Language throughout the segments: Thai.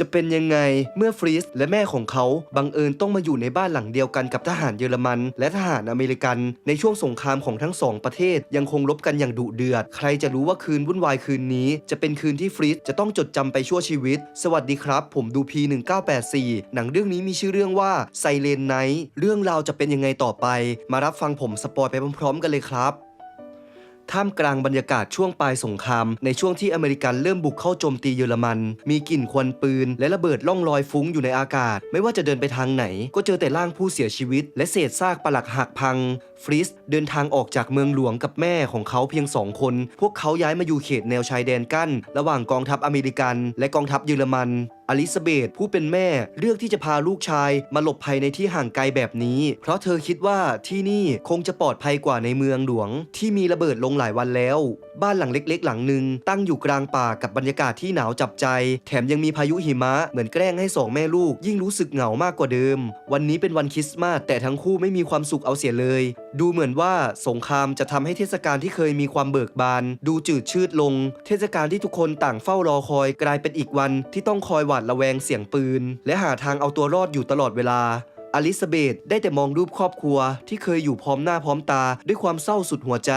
จะเป็นยังไงเมื่อฟรีสและแม่ของเขาบังเอิญต้องมาอยู่ในบ้านหลังเดียวกันกับทหารเยอรมัน และทหารอเมริกัน ในช่วงสงครามของทั้งสองประเทศยังคงรบกันอย่างดุเดือด ใครจะรู้ว่าคืนวุ่นวายคืนนี้ จะเป็นคืนที่ฟรีสจะต้องจดจำไปชั่วชีวิต สวัสดีครับ ผมดู P1984 หนังเรื่องนี้มีชื่อเรื่องว่าไซเลนไนท์เรื่องราวจะเป็นยังไงต่อไป มารับฟังผมสปอยไปพร้อมๆ กันเลยครับ ท่ามกลางบรรยากาศช่วงปลายสงคราม ในช่วงที่อเมริกันเริ่มบุกเข้าโจมตีเยอรมัน มีกลิ่นควันปืน และระเบิดล่องลอยฟุ้งอยู่ในอากาศ ไม่ว่าจะเดินไปทางไหน ก็เจอแต่ร่างผู้เสียชีวิต และเศษซากปลักหักพัง ฟริสเดินทางออกจากเมืองหลวงกับแม่ของเขาเพียงสองคน พวกเขาย้ายมาอยู่เขตแนวชายแดนกั้น ระหว่างกองทัพอเมริกัน และกองทัพเยอรมันอลิซาเบธผู้เป็นแม่เลือกที่จะพาลูกชายมาหลบภัยในที่ห่างไกลแบบนี้ เพราะเธอคิดว่าที่นี่คงจะปลอดภัยกว่าในเมืองหลวง ที่มีระเบิดลงหลายวันแล้ว บ้านหลังเล็กๆ หลังหนึ่งตั้งอยู่กลางป่ากับบรรยากาศที่หนาวจับใจ แถมยังมีพายุหิมะเหมือนแกล้งให้สองแม่ลูกยิ่งรู้สึกเหงามากกว่าเดิม วันนี้เป็นวันคริสต์มาสแต่ทั้งคู่ไม่มีความสุขเอาเสียเลยดูเหมือนว่าสงครามจะทำให้เทศกาลที่เคยมีความเบิกบาน ดูจืดชืดลง เทศกาลที่ทุกคนต่างเฝ้ารอคอยกลายเป็นอีกวันที่ต้องคอยหวาดระแวงเสียงปืน และหาทางเอาตัวรอดอยู่ตลอดเวลาอลิซาเบธได้แต่มองรูปครอบครัว ที่เคยอยู่พร้อมหน้าพร้อมตาด้วยความเศร้าสุดหัวใจ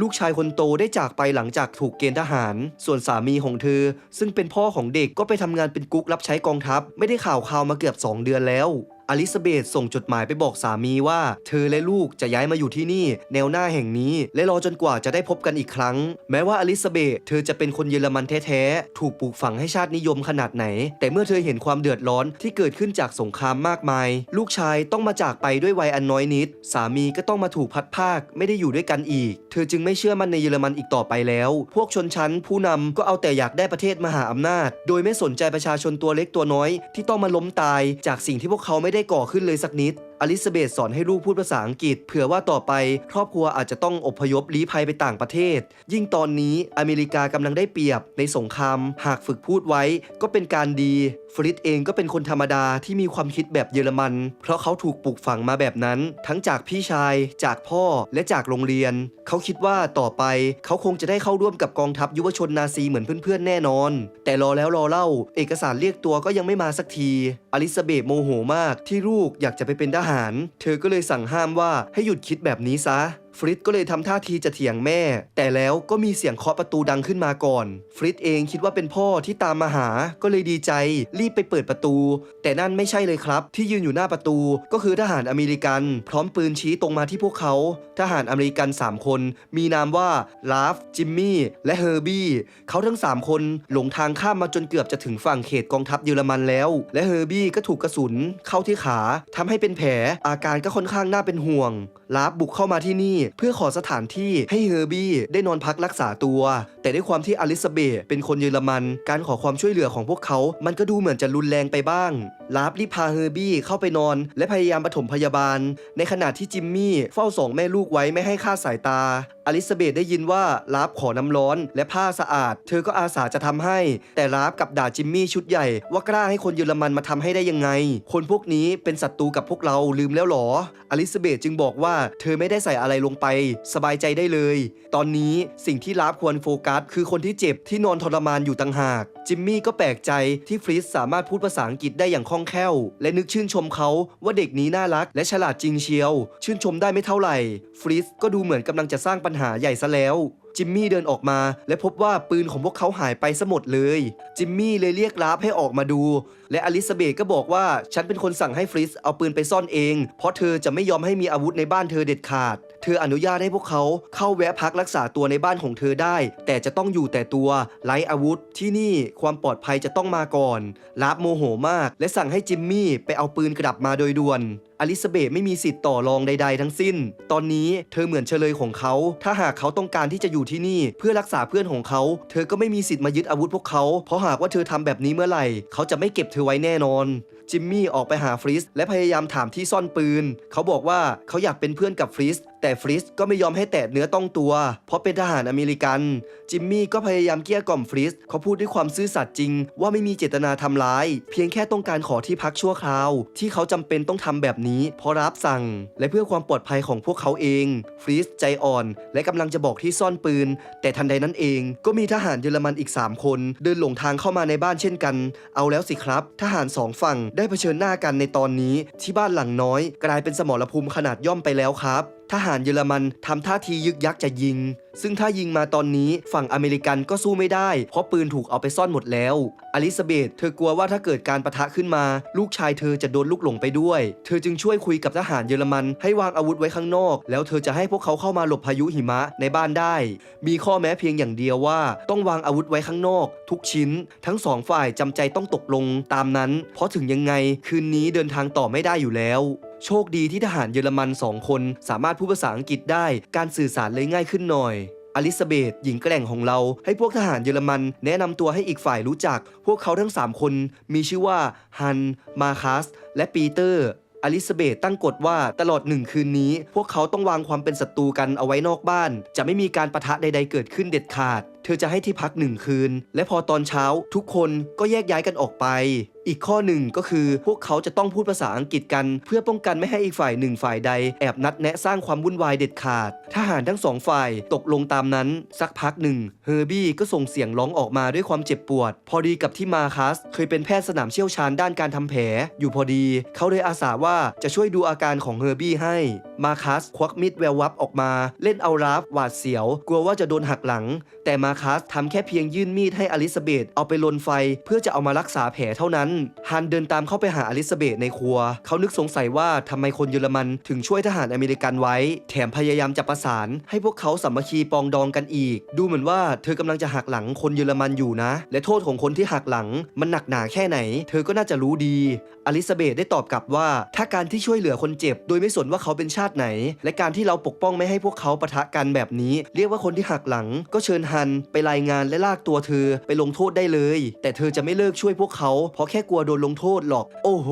ลูกชายคนโตได้จากไปหลังจากถูกเกณฑ์ทหาร ส่วนสามีของเธอ ซึ่งเป็นพ่อของเด็กก็ไปทำงานเป็นกุ๊กรับใช้กองทัพ ไม่ได้ข่าวข่าวมาเกือบ 2 เดือนแล้ว อลิซาเบธส่งจดหมายไปบอกสามีว่า เธอและลูกจะย้ายมาอยู่ที่นี่ แนวหน้าแห่งนี้ และรอจนกว่าจะได้พบกันอีกครั้ง แม้ว่าอลิซาเบธเธอจะเป็นคนเยอรมันแท้ๆ ถูกปลูกฝังให้ชาตินิยมขนาดไหน แต่เมื่อเธอเห็นความเดือดร้อนที่เกิดขึ้นจากสงครามมากมาย ลูกชายต้องมาจากไปด้วยวัยอันน้อยนิด สามีก็ต้องมาถูกพัดภาคไม่ได้อยู่ด้วยกันอีก เธอจึงไม่เชื่อมั่นในเยอรมันอีกต่อไปแล้ว พวกชนชั้นผู้นำก็เอาแต่อยากได้ประเทศมหาอำนาจ โดยไม่สนใจประชาชนตัวเล็กตัวน้อย ที่ต้องมาล้มตายจากสิ่งที่พวกเขาไม่ได้ได้ก่อขึ้นเลยสักนิด อลิซาเบธสอนให้ลูกพูดภาษาอังกฤษ เผื่อว่าต่อไปครอบครัวอาจจะต้องอพยพลี้ภัยไปต่างประเทศ ยิ่งตอนนี้อเมริกากำลังได้เปรียบในสงครามหากฝึกพูดไว้ก็เป็นการดี ฟริตเองก็เป็นคนธรรมดาที่มีความคิดแบบเยอรมัน เพราะเขาถูกปลูกฝังมาแบบนั้น ทั้งจากพี่ชาย จากพ่อและจากโรงเรียน เขาคิดว่าต่อไปเขาคงจะได้เข้าร่วมกับกองทัพยุวชนนาซีเหมือนเพื่อนๆแน่นอน แต่รอแล้วรอเล่า เอกสารเรียกตัวก็ยังไม่มาสักที อลิซาเบธโมโหมากที่ลูกอยากจะไปเป็นทหาร เธอก็เลยสั่งห้ามว่าให้หยุดคิดแบบนี้ซะ ฟริตก็เลยทำท่าทีจะเถียงแม่ แต่แล้วก็มีเสียงเคาะประตูดังขึ้นมาก่อน ฟริตเองคิดว่าเป็นพ่อที่ตามมาหาก็เลยดีใจ รีบไปเปิดประตู แต่นั่นไม่ใช่เลยครับ ที่ยืนอยู่หน้าประตู ก็คือทหารอเมริกัน พร้อมปืนชี้ตรงมาที่พวกเขา ทหารอเมริกัน 3 คน มีนามว่าลาฟจิมมี่และเฮอร์บี้เขาทั้ง 3 คนหลงทางข้ามมาจนเกือบจะถึงฝั่งเขตกองทัพเยอรมันแล้ว และเฮอร์บี้ก็ถูกกระสุนเข้าที่ขาทำให้เป็นแผลอาการก็ค่อนข้างน่าเป็นห่วงลาฟบุกเข้ามาที่นี่เพื่อขอสถานที่ให้เฮอร์บี้ได้นอนพักรักษาตัว แต่ด้วยความที่อลิซาเบธเป็นคนเยอรมัน การขอความช่วยเหลือของพวกเขา มันก็ดูเหมือนจะรุนแรงไปบ้าง ลาฟรีบพาเฮอร์บี้เข้าไปนอน และพยายามปฐมพยาบาล ในขณะที่จิมมี่เฝ้าสองแม่ลูกไว้ไม่ให้คลาสายตา อลิซาเบธได้ยินว่าลาฟขอน้ำร้อนและผ้าสะอาด เธอก็อาสาจะทำให้ แต่ลาฟกับด่าจิมมี่ชุดใหญ่ ว่ากล้าให้คนเยอรมันมาทำให้ได้ยังไง คนพวกนี้เป็นศัตรูกับพวกเราลืมแล้วหรอ อลิซาเบธจึงบอกว่าเธอไม่ได้ใส่อะไรลงไปสบายใจได้เลย ตอนนี้สิ่งที่ลาฟควรโฟกัส คือคนที่เจ็บที่นอนทรมานอยู่ต่างหาก จิมมี่ก็แปลกใจที่ฟริสสามารถพูดภาษาอังกฤษได้อย่างคล่องแคล่ว และนึกชื่นชมเขาว่าเด็กนี้น่ารัก และฉลาดจริงเชียว ชื่นชมได้ไม่เท่าไหร่ ฟริสก็ดูเหมือนกำลังจะสร้างปัญหาใหญ่ซะแล้ว จิมมี่เดินออกมา และพบว่าปืนของพวกเขาหายไปซะหมดเลย จิมมี่เลยเรียกลาฟให้ออกมาดู และอลิซาเบธก็บอกว่าฉันเป็นคนสั่งให้ฟริสเอาปืนไปซ่อนเอง เพราะเธอจะไม่ยอมให้มีอาวุธในบ้านเธอเด็ดขาด เธออนุญาตให้พวกเขาเข้าแวะพักรักษาตัวในบ้านของเธอได้ แต่จะต้องอยู่แต่ตัวไร้อาวุธที่นี่ความปลอดภัยจะต้องมาก่อนลาฟโมโหมาก และสั่งให้จิมมี่ไปเอาปืนกลับมาโดยด่วน อลิซาเบธไม่มีสิทธิ์ต่อรองใด ๆ ทั้งสิ้น ตอนนี้เธอเหมือนเฉลยของเขา ถ้าหากเขาต้องการที่จะอยู่ที่นี่ เพื่อรักษาเพื่อนของเขา เธอก็ไม่มีสิทธิ์มายึดอาวุธพวกเขา เพราะหากว่าเธอทำแบบนี้เมื่อไหร่ เขาจะไม่เก็บเธอไว้แน่นอน จิมมี่ออกไปหาฟริสและพยายามถามที่ซ่อนปืน เขาบอกว่าเขาอยากเป็นเพื่อนกับฟริส แต่ฟริสก็ไม่ยอมให้แตะเนื้อต้องตัว เพราะเป็นทหารอเมริกัน จิมมี่ก็พยายามเกลี้ยกล่อมฟริสเขาพูดด้วยความซื่อสัตย์จริง ว่าไม่มีเจตนาทำร้าย เพียงแค่ต้องการขอที่พักชั่วคราว ที่เขาจำเป็นต้องทำแบบนี้ เพราะรับสั่ง และเพื่อความปลอดภัยของพวกเขาเองฟริสใจอ่อน และกำลังจะบอกที่ซ่อนปืน แต่ทันใดนั้นเอง ก็มีทหารเยอรมันอีก 3 คน เดินหลงทางเข้ามาในบ้านเช่นกัน เอาแล้วสิครับ ทหารสองฝั่งได้เผชิญหน้ากันในตอนนี้ ที่บ้านหลังน้อย กลายเป็นสมรภูมิขนาดย่อมไปแล้วครับ ทหารเยอรมันทำท่าทียึกยักจะยิง ซึ่งถ้ายิงมาตอนนี้ฝั่งอเมริกันก็สู้ไม่ได้ เพราะปืนถูกเอาไปซ่อนหมดแล้ว อลิซาเบธเธอกลัวว่าถ้าเกิดการประทะขึ้นมา ลูกชายเธอจะโดนลูกหลงไปด้วย เธอจึงช่วยคุยกับทหารเยอรมันให้วางอาวุธไว้ข้างนอก แล้วเธอจะให้พวกเขาเข้ามาหลบพายุหิมะในบ้านได้ มีข้อแม้เพียงอย่างเดียวว่า ต้องวางอาวุธไว้ข้างนอก ทุกชิ้น ทั้งสองฝ่ายจำใจต้องตกลงตามนั้น เพราะถึงยังไงคืนนี้เดินทางต่อไม่ได้อยู่แล้ว โชคดีที่ทหารเยอรมันสองคน สามารถพูดภาษาอังกฤษได้ การสื่อสารเลยง่ายขึ้นหน่อยอลิซาเบธหญิงแกร่งของเรา ให้พวกทหารเยอรมัน แนะนำตัวให้อีกฝ่ายรู้จัก พวกเขาทั้ง 3 คน มีชื่อว่าฮัน มาคัส และปีเตอร์อลิซาเบธตั้งกฎว่าตลอดหนึ่งคืนนี้ พวกเขาต้องวางความเป็นศัตรูกันเอาไว้นอกบ้าน จะไม่มีการประทะใดๆเกิดขึ้นเด็ดขาด เธอจะให้ที่พักหนึ่งคืน และพอตอนเช้าทุกคนก็แยกย้ายกันออกไป อีกข้อหนึ่งก็คือพวกเขาจะต้องพูดภาษาอังกฤษกัน เพื่อป้องกันไม่ให้อีกฝ่ายหนึ่งฝ่ายใด แอบนัดแนะสร้างความวุ่นวายเด็ดขาด ทหารทั้งสองฝ่ายตกลงตามนั้น สักพักหนึ่งเฮอร์บี้ก็ส่งเสียงร้องออกมาด้วยความเจ็บปวด พอดีกับที่มาคัสเคยเป็นแพทย์สนามเชี่ยวชาญด้านการทำแผล อยู่พอดี เขาเลยอาสาว่าจะช่วยดูอาการของเฮอร์บี้ให้มาคัสควักมีดแวววับออกมา เล่นเอาราฟหวาดเสียว กลัวว่าจะโดนหักหลัง แต่มาคัสทำแค่เพียงยื่นมีดให้อลิซาเบธเอาไปลนไฟเพื่อจะเอามารักษาแผลเท่านั้น ฮันเดินตามเข้าไปหาอลิซาเบธในครัว เขานึกสงสัยว่าทำไมคนเยอรมันถึงช่วยทหารอเมริกันไว้ แถมพยายามจะประสาน ให้พวกเขาสามัคคีปองดองกันอีก ดูเหมือนว่าเธอกำลังจะหักหลังคนเยอรมันอยู่นะ และโทษของคนที่หักหลังมันหนักหนาแค่ไหน เธอก็น่าจะรู้ดีอลิซาเบธได้ตอบกลับว่า ถ้าการที่ช่วยเหลือคนเจ็บ โดยไม่สนว่าเขาเป็นชาติไหน และการที่เราปกป้องไม่ให้พวกเขาปะทะกันแบบนี้ เรียกว่าคนที่หักหลัง ก็เชิญฮันไปรายงานและลากตัวเธอไปลงโทษได้เลย แต่เธอจะไม่เลิกช่วยพวกเขา เพราะแค่กลัวโดนลงโทษหรอก โอ้โห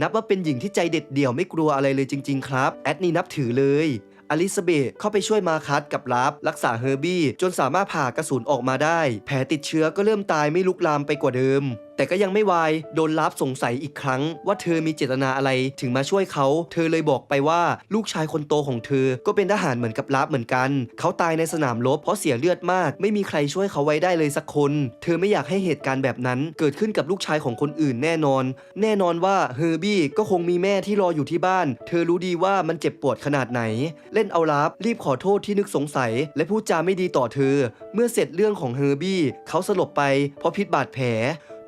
นับว่าเป็นหญิงที่ใจเด็ดเดี่ยวไม่กลัวอะไรเลยจริง ๆ ครับ แอดนี่นับถือเลยอลิซาเบธเข้าไปช่วยมาคัสกับลาฟรักษาเฮอร์บี้จนสามารถผ่ากระสุนออกมาได้ แผลติดเชื้อก็เริ่มตายไม่ลุกลามไปกว่าเดิม แต่ก็ยังไม่วายโดนลาฟสงสัยอีกครั้ง ว่าเธอมีเจตนาอะไรถึงมาช่วยเขา เธอเลยบอกไปว่าลูกชายคนโตของเธอ ก็เป็นทหารเหมือนกับลาฟเหมือนกัน เขาตายในสนามรบเพราะเสียเลือดมาก ไม่มีใครช่วยเขาไว้ได้เลยสักคน เธอไม่อยากให้เหตุการณ์แบบนั้น เกิดขึ้นกับลูกชายของคนอื่นแน่นอน แน่นอนว่าเฮอร์บี้ก็คงมีแม่ที่รออยู่ที่บ้าน เธอรู้ดีว่ามันเจ็บปวดขนาดไหน เล่นเอาลาฟรีบขอโทษที่นึกสงสัย และพูดจาไม่ดีต่อเธอ เมื่อเสร็จเรื่องของเฮอร์บี้เขาสลบไปเพราะพิษบาดแผล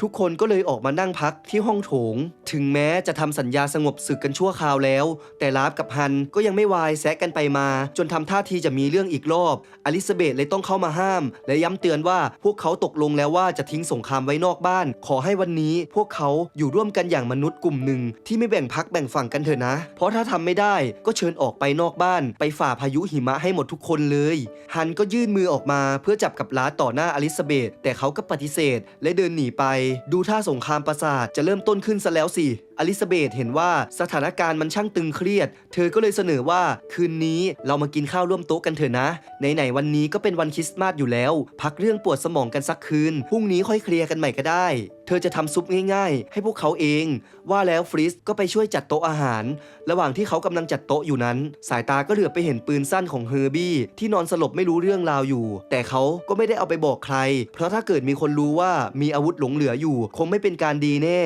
ทุกคนก็เลยออกมานั่งพักที่ห้องโถง ถึงแม้จะทำสัญญาสงบศึกกันชั่วคราวแล้ว แต่ลาฟกับฮันก็ยังไม่วายแซะกันไปมา จนทำท่าทีจะมีเรื่องอีกรอบ อลิซาเบธเลยต้องเข้ามาห้าม และย้ำเตือนว่าพวกเขาตกลงแล้วว่าจะทิ้งสงครามไว้นอกบ้าน ขอให้วันนี้พวกเขาอยู่ร่วมกันอย่างมนุษย์กลุ่มหนึ่ง ที่ไม่แบ่งพักแบ่งฝั่งกันเถอะนะ เพราะถ้าทำไม่ได้ก็เชิญออกไปนอกบ้าน ไปฝ่าพายุหิมะให้หมดทุกคนเลย ฮันก็ยื่นมือออกมาเพื่อจับกับลาต่อหน้าอลิซาเบธแต่เขาก็ปฏิเสธ และเดินหนีไปดูท่าสงครามประสาทจะเริ่มต้นขึ้นซะแล้วสิอลิซาเบธเห็นว่าสถานการณ์มันช่างตึงเครียด เธอก็เลยเสนอว่าคืนนี้เรามากินข้าวร่วมโต๊ะกันเถอะนะ ไหนๆวันนี้ก็เป็นวันคริสต์มาสอยู่แล้ว พักเรื่องปวดสมองกันสักคืน พรุ่งนี้ค่อยเคลียร์กันใหม่ก็ได้ เธอจะทำซุปง่ายๆ ให้พวกเขาเอง ว่าแล้วฟริสก็ไปช่วยจัดโต๊ะอาหาร ระหว่างที่เขากำลังจัดโต๊ะอยู่นั้น สายตาก็เหลือบไปเห็นปืนสั้นของเฮอร์บี้ที่นอนสลบไม่รู้เรื่องราวอยู่ แต่เขาก็ไม่ได้เอาไปบอกใคร เพราะถ้าเกิดมีคนรู้ว่ามีอาวุธหลงเหลืออยู่ คงไม่เป็นการดีแน่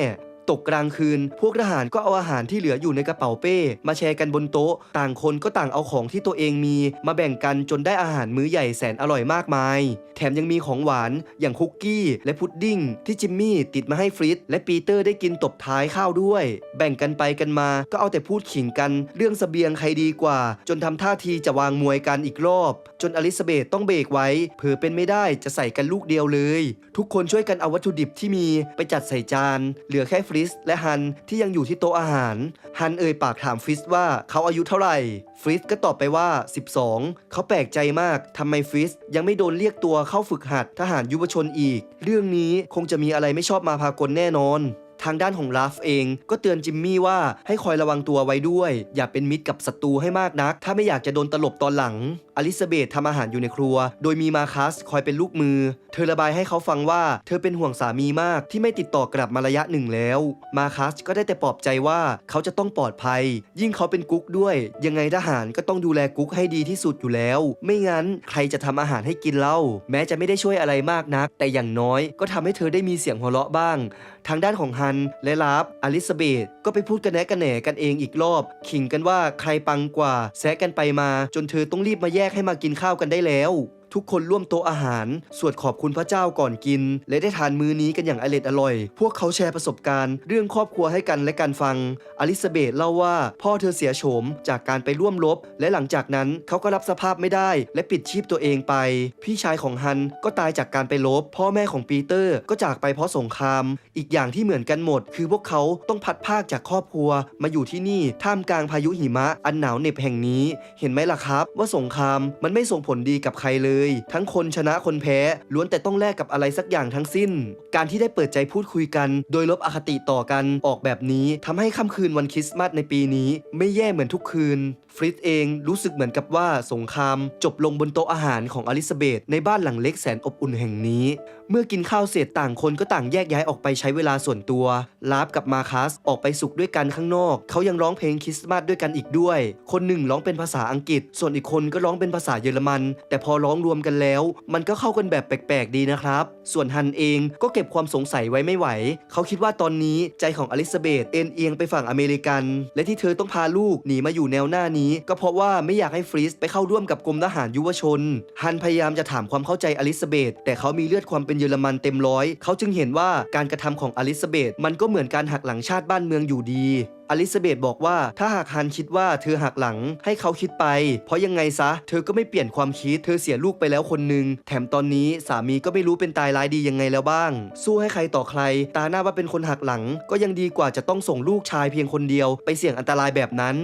ตกกลางคืน พวกทหารก็เอาอาหารที่เหลืออยู่ในกระเป๋าเป้ มาแชร์กันบนโต๊ะ ต่างคนก็ต่างเอาของที่ตัวเองมี มาแบ่งกันจนได้อาหารมื้อใหญ่แสนอร่อยมากมาย แถมยังมีของหวานอย่างคุกกี้และพุดดิ้งที่จิมมี่ติดมาให้ฟริตและปีเตอร์ได้กินตบท้ายข้าวด้วย แบ่งกันไปกันมาก็เอาแต่พูดขิงกัน เรื่องเสบียงใครดีกว่า จนทำท่าทีจะวางมวยกันอีกรอบ จนอลิซาเบธต้องเบรกไว้เผื่อเป็นไม่ได้จะใส่กันลูกเดียวเลย ทุกคนช่วยกันเอาวัตถุดิบที่มีไปจัดใส่จาน เหลือแค่ฟริสและฮันที่ยังอยู่ที่โต๊ะอาหาร ฮันเอ่ยปากถามฟริสว่าเขาอายุเท่าไหร่ ฟริสก็ตอบไปว่า 12 เขาแปลกใจมากทำไมฟริสยังไม่โดนเรียกตัวเข้าฝึกหัดทหารยุวชนอีก เรื่องนี้คงจะมีอะไรไม่ชอบมาพากลแน่นอนททางด้านของลาฟเองก็เตือนจิมมี่ว่าให้คอยระวังตัวไว้ด้วย อย่าเป็นมิตรกับศัตรูให้มากนัก ถ้าไม่อยากจะโดนตลบตอนหลังอลิซาเบธทำอาหารอยู่ในครัว โดยมีมาคัสคอยเป็นลูกมือ เธอระบายให้เขาฟังว่า เธอเป็นห่วงสามีมากที่ไม่ติดต่อกลับมาระยะหนึ่งแล้ว มาคัสก็ได้แต่ปลอบใจว่าเขาจะต้องปลอดภัย ยิ่งเขาเป็นกุ๊กด้วย ยังไงทหารก็ต้องดูแลกุ๊กให้ดีที่สุดอยู่แล้ว ไม่งั้นใครจะทำอาหารให้กินเล่า แม้จะไม่ได้ช่วยอะไรมากนัก แต่อย่างน้อยก็ทำให้เธอได้มีเสียงหัวเราะบ้าง ทางด้านของฮันและลาฟอลิซาเบธก็ไปพูดกันแนะกันแหนกันเองอีกรอบ ขิงกันว่าใครปังกว่าแซะกันไปมา จนเธอต้องรีบมาแยกให้มากินข้าวกันได้แล้ว ทุกคนร่วมโต๊ะอาหาร สวดขอบคุณพระเจ้าก่อนกิน และได้ทานมื้อนี้กันอย่างอร่อยอร่อย พวกเขาแชร์ประสบการณ์ เรื่องครอบครัวให้กันและกันฟัง อลิซาเบธเล่าว่าพ่อเธอเสียโฉมจากการไปร่วมรบ และหลังจากนั้นเขาก็รับสภาพไม่ได้ และปิดชีพตัวเองไป พี่ชายของฮันก็ตายจากการไปรบ พ่อแม่ของปีเตอร์ก็จากไปเพราะสงคราม อีกอย่างที่เหมือนกันหมด คือพวกเขาต้องพัดภาคจากครอบครัว มาอยู่ที่นี่ท่ามกลางพายุหิมะอันหนาวเหน็บแห่งนี้ เห็นไหมล่ะครับ ว่าสงครามมันไม่ส่งผลดีกับใครเลยทั้งคนชนะคนแพ้ล้วนแต่ต้องแลกกับอะไรสักอย่างทั้งสิ้น การที่ได้เปิดใจพูดคุยกัน โดยลบอคติต่อกันออกแบบนี้ทำให้ค่ำคืนวันคริสต์มาสในปีนี้ ไม่แย่เหมือนทุกคืน ฟริตเองรู้สึกเหมือนกับว่าสงครามจบลงบนโต๊ะอาหารของอลิซาเบธในบ้านหลังเล็กแสนอบอุ่นแห่งนี้ เมื่อกินข้าวเสร็จต่างคนก็ต่างแยกย้ายออกไปใช้เวลาส่วนตัวลาฟกับมาคัสออกไปสุขด้วยกันข้างนอก เขายังร้องเพลงคริสต์มาสด้วยกันอีกด้วย คนหนึ่งร้องเป็นภาษาอังกฤษ ส่วนอีกคนก็ร้องเป็นภาษาเยอรมัน แต่พอร้องรวมกันแล้ว มันก็เข้ากันแบบแปลกๆดีนะครับ ส่วนฮันเองก็เก็บความสงสัยไว้ไม่ไหว เขาคิดว่าตอนนี้ใจของอลิซาเบธเอ็นเอียงไปฝั่งอเมริกัน และที่เธอต้องพาลูกหนีมาอยู่แนวหน้านี้ก็เพราะว่าไม่อยากให้ฟรีสไปเข้าร่วมกับกรมทหารยุวชน ฮันพยายามจะถามความเข้าใจอลิซาเบธแต่เขามีเลือดความเป็นเยอรมันเต็มร้อย เขาจึงเห็นว่าการกระทำของอลิซาเบธมันก็เหมือนการหักหลังชาติบ้านเมืองอยู่ดี อลิซาเบธบอกว่าถ้าหากฮันคิดว่าเธอหักหลังให้เขาคิดไป เพราะยังไงซะ เธอก็ไม่เปลี่ยนความคิด เธอเสียลูกไปแล้วคนหนึ่งแถมตอนนี้สามีก็ไม่รู้เป็นตายร้ายดียังไงแล้วบ้าง สู้ให้ใครต่อใคร ตาหน้าว่าเป็นคนหักหลัง ก็ยังดีกว่าจะต้องส่งลูกชายเพียงคนเดียว ไปเสี่ยงอันตรายแบบนั้น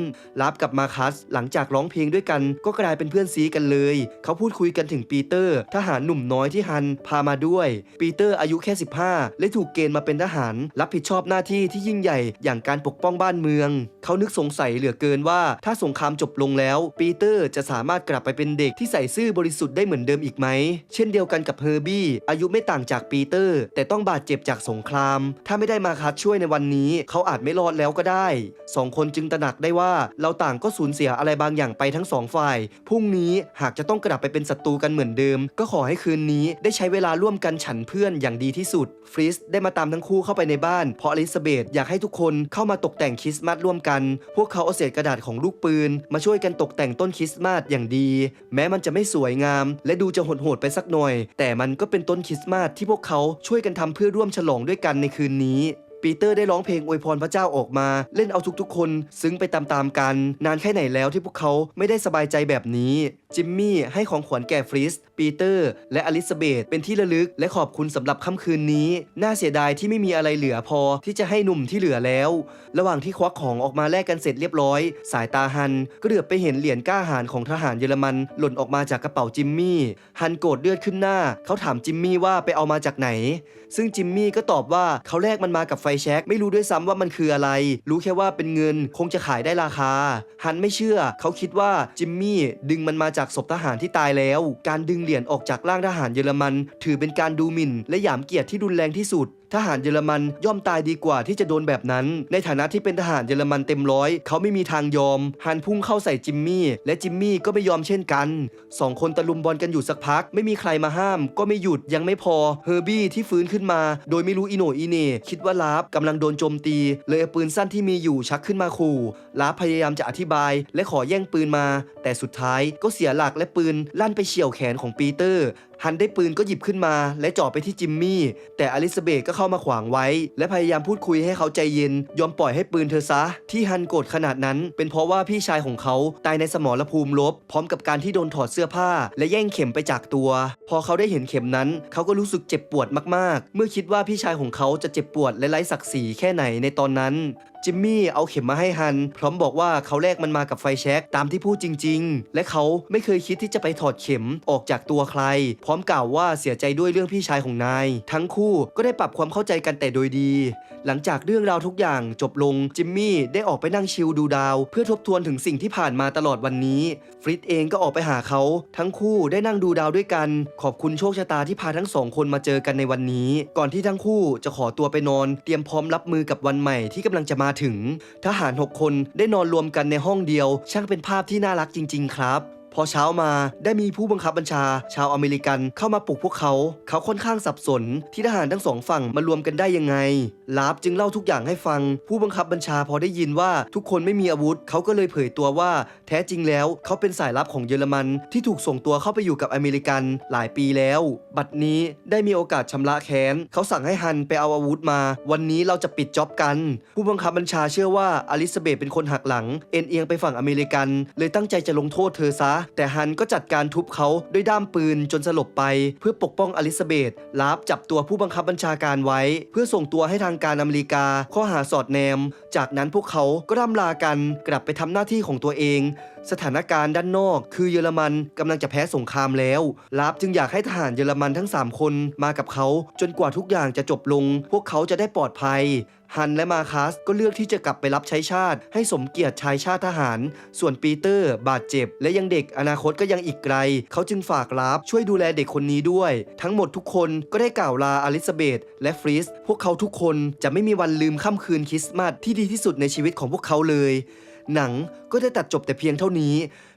รับกับมาคัสหลังจากร้องเพลงด้วยกัน ก็กลายเป็นเพื่อนซีกันเลย เขาพูดคุยกันถึงปีเตอร์ ทหารหนุ่มน้อยที่ฮันพามาด้วย ปีเตอร์อายุแค่ 15 และถูกเกณฑ์มาเป็นทหาร รับผิดชอบหน้าที่ที่ยิ่งใหญ่อย่างการปกป้องบ้านเมือง เขานึกสงสัยเหลือเกินว่า ถ้าสงครามจบลงแล้ว ปีเตอร์จะสามารถกลับไปเป็นเด็กที่ใส่ซื่อบริสุทธิ์ได้เหมือนเดิมอีกไหม เช่นเดียวกันกับเฮอร์บี้อายุไม่ต่างจากปีเตอร์ แต่ต้องบาดเจ็บจากสงคราม ถ้าไม่ได้มาคัดช่วยในวันนี้ เขาอาจไม่รอดแล้วก็ได้สองคนจึงตระหนักได้ว่าเราต่างก็สูญเสียอะไรบางอย่างไปทั้งสองฝ่ายพรุ่งนี้หากจะต้องกลับไปเป็นศัตรูกันเหมือนเดิม ก็ขอให้คืนนี้ได้ใช้เวลาร่วมกันฉันเพื่อนอย่างดีที่สุด ฟริสได้มาตามทั้งคู่เข้าไปในบ้านเพราะอลิซาเบธอยากให้ทุกคนเข้ามาตกแต่งคริสต์มาสร่วมกัน พวกเขาเอาเศษกระดาษของลูกปืน มาช่วยกันตกแต่งต้นคริสต์มาสอย่างดี แม้มันจะไม่สวยงาม และดูจะโหดๆไปสักหน่อย แต่มันก็เป็นต้นคริสต์มาสที่พวกเขาช่วยกันทำเพื่อร่วมฉลองด้วยกันในคืนนี้ ปีเตอร์ได้ร้องเพลงอวยพรพระเจ้าออกมา เล่นเอาทุกๆ คนซึ้งไปตามๆกัน นานแค่ไหนแล้วที่พวกเขาไม่ได้สบายใจแบบนี้ จิมมี่ให้ของขวัญแก่ฟริส ปีเตอร์ และอลิซาเบธเป็นที่ระลึกและขอบคุณสำหรับค่ำคืนนี้ น่าเสียดายที่ไม่มีอะไรเหลือพอที่จะให้หนุ่มที่เหลือแล้ว ระหว่างที่ควักของออกมาแลกกันเสร็จเรียบร้อย สายตาฮันก็เหลือบไปเห็นเหรียญก้าหาญของทหารเยอรมัน หล่นออกมาจากกระเป๋าจิมมี่ฮันโกรธเลือดขึ้นหน้า เขาถามจิมมี่ว่าไปเอามาจากไหน ซึ่งจิมมี่ก็ตอบว่าเขาแลกมันมากับไฟแช็กไม่รู้ด้วยซ้ำว่ามันคืออะไร รู้แค่ว่าเป็นเงินคงจะขายได้ราคา ฮันไม่เชื่อ เขาคิดว่าจิมมี่ดึงมันมาจากศพทหารที่ตายแล้ว การดึงเหรียญออกจากร่างทหารเยอรมัน ถือเป็นการดูหมิ่น และหยามเกียรติที่รุนแรงที่สุด ทหารเยอรมันย่อมตายดีกว่าที่จะโดนแบบนั้น ในฐานะที่เป็นทหารเยอรมันเต็มร้อยเขาไม่มีทางยอมฮันพุ่งเข้าใส่จิมมี่ และจิมมี่ก็ไม่ยอมเช่นกันสองคนตะลุมบอลกันอยู่สักพัก ไม่มีใครมาห้าม ก็ไม่หยุดยังไม่พอเฮอร์บี้ที่ฟื้นขึ้นมา โดยไม่รู้อีโนอีเน่คิดว่าลาฟกำลังโดนโจมตี เลยเอาปืนสั้นที่มีอยู่ชักขึ้นมาขู่ลาฟพยายามจะอธิบาย และขอแย่งปืนมา แต่สุดท้ายก็เสียหลักและปืนลั่นไปเฉี่ยวแขนของปีเตอร์ ฮันได้ปืนก็หยิบขึ้นมา และจ่อไปที่จิมมี่ แต่อลิซาเบธก็เข้ามาขวางไว้ และพยายามพูดคุยให้เขาใจเย็น ยอมปล่อยให้ปืนเธอซะ ที่ฮันโกรธขนาดนั้น เป็นเพราะว่าพี่ชายของเขาตายในสมรภูมิรบพร้อมกับการที่โดนถอดเสื้อผ้า และแย่งเข็มไปจากตัว พอเขาได้เห็นเข็มนั้น เขาก็รู้สึกเจ็บปวดมากๆ เมื่อคิดว่าพี่ชายของเขาจะเจ็บปวดและไร้ศักดิ์ศรีแค่ไหนในตอนนั้น จิมมี่เอาเข็มมาให้ฮัน พร้อมบอกว่าเขาแลกมันมากับไฟแช็กตามที่พูดจริง ๆ และเขาไม่เคยคิดที่จะไปถอดเข็มออกจากตัวใคร พร้อมกล่าวว่าเสียใจด้วยเรื่องพี่ชายของนาย ทั้งคู่ก็ได้ปรับความเข้าใจกันแต่โดยดี หลังจากเรื่องราวทุกอย่างจบลงจิมมี่ได้ออกไปนั่งชิลดูดาว เพื่อทบทวนถึงสิ่งที่ผ่านมาตลอดวันนี้ ฟริตเองก็ออกไปหาเขา ทั้งคู่ได้นั่งดูดาวด้วยกัน ขอบคุณโชคชะตาที่พาทั้งสองคนมาเจอกันในวันนี้ ก่อนที่ทั้งคู่จะขอตัวไปนอน เตรียมพร้อมรับมือกับวันใหม่ที่กำลังจะมาถึง ทหาร 6 คนได้นอนรวมกันในห้องเดียว ช่างเป็นภาพที่น่ารักจริง ๆ ครับ พอเช้ามาได้มีผู้บังคับบัญชา ชาวอเมริกันเข้ามาปลุกพวกเขา เขาค่อนข้างสับสนที่ทหารทั้งสองฝั่งมารวมกันได้ยังไงลาบจึงเล่าทุกอย่างให้ฟัง ผู้บังคับบัญชาพอได้ยินว่าทุกคนไม่มีอาวุธ เขาก็เลยเผยตัวว่า แท้จริงแล้วเขาเป็นสายลับของเยอรมัน ที่ถูกส่งตัวเข้าไปอยู่กับอเมริกันหลายปีแล้ว บัดนี้ได้มีโอกาสชำระแค้นเขาสั่งให้ฮันไปเอาอาวุธมา วันนี้เราจะปิดจ็อบกัน ผู้บังคับบัญชาเชื่อว่าอลิซาเบธเป็นคนหักหลัง เอ็นเอียงไปฝั่งอเมริกัน เลยตั้งใจจะลงโทษเธอซะแต่ฮันก็จัดการทุบเขาด้วยด้ามปืนจนสลบไป เพื่อปกป้องอลิซาเบธลาบจับตัวผู้บังคับบัญชาการไว้ เพื่อส่งตัวให้ทางการอเมริกา ข้อหาสอดแนม จากนั้นพวกเขาก็ร่ำลากันกลับไปทำหน้าที่ของตัวเองสถานการณ์ด้านนอก คือเยอรมันกำลังจะแพ้สงครามแล้วลาบจึงอยากให้ทหารเยอรมันทั้ง 3 คนมากับเขา จนกว่าทุกอย่างจะจบลง พวกเขาจะได้ปลอดภัยฮันและมาคัสก็เลือกที่จะกลับไปรับใช้ชาติ ให้สมเกียรติชายชาติทหาร ส่วนปีเตอร์บาดเจ็บ และยังเด็กอนาคตก็ยังอีกไกล เขาจึงฝากลาบช่วยดูแลเด็กคนนี้ด้วย ทั้งหมดทุกคนก็ได้กล่าวลาอลิซาเบธและฟริสพวกเขาทุกคนจะไม่มีวันลืมค่ำคืนคริสต์มาสที่ดีที่สุดในชีวิตของพวกเขาเลย หนังก็ได้ตัดจบแต่เพียงเท่านี้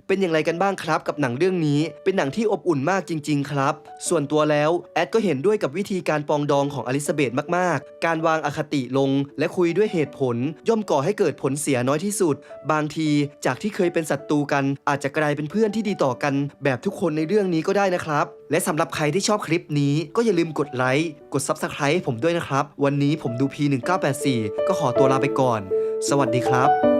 เป็นอย่างไรกันบ้างครับกับหนังเรื่องนี้ เป็นหนังที่อบอุ่นมากจริง ๆ ครับ ส่วนตัวแล้วแอดก็เห็นด้วยกับวิธีการปองดองของอลิซาเบธมากๆ การวางอคติลงและคุยด้วยเหตุผล ย่อมก่อให้เกิดผลเสียน้อยที่สุด บางทีจากที่เคยเป็นศัตรูกันอาจจะกลายเป็นเพื่อนที่ดีต่อกัน แบบทุกคนในเรื่องนี้ก็ได้นะครับ และสำหรับใครที่ชอบคลิปนี้ก็อย่าลืมกดไลค์กด Subscribe ผมด้วยนะครับ วันนี้ผมดู P1984 ก็ขอตัวลาไปก่อน สวัสดีครับ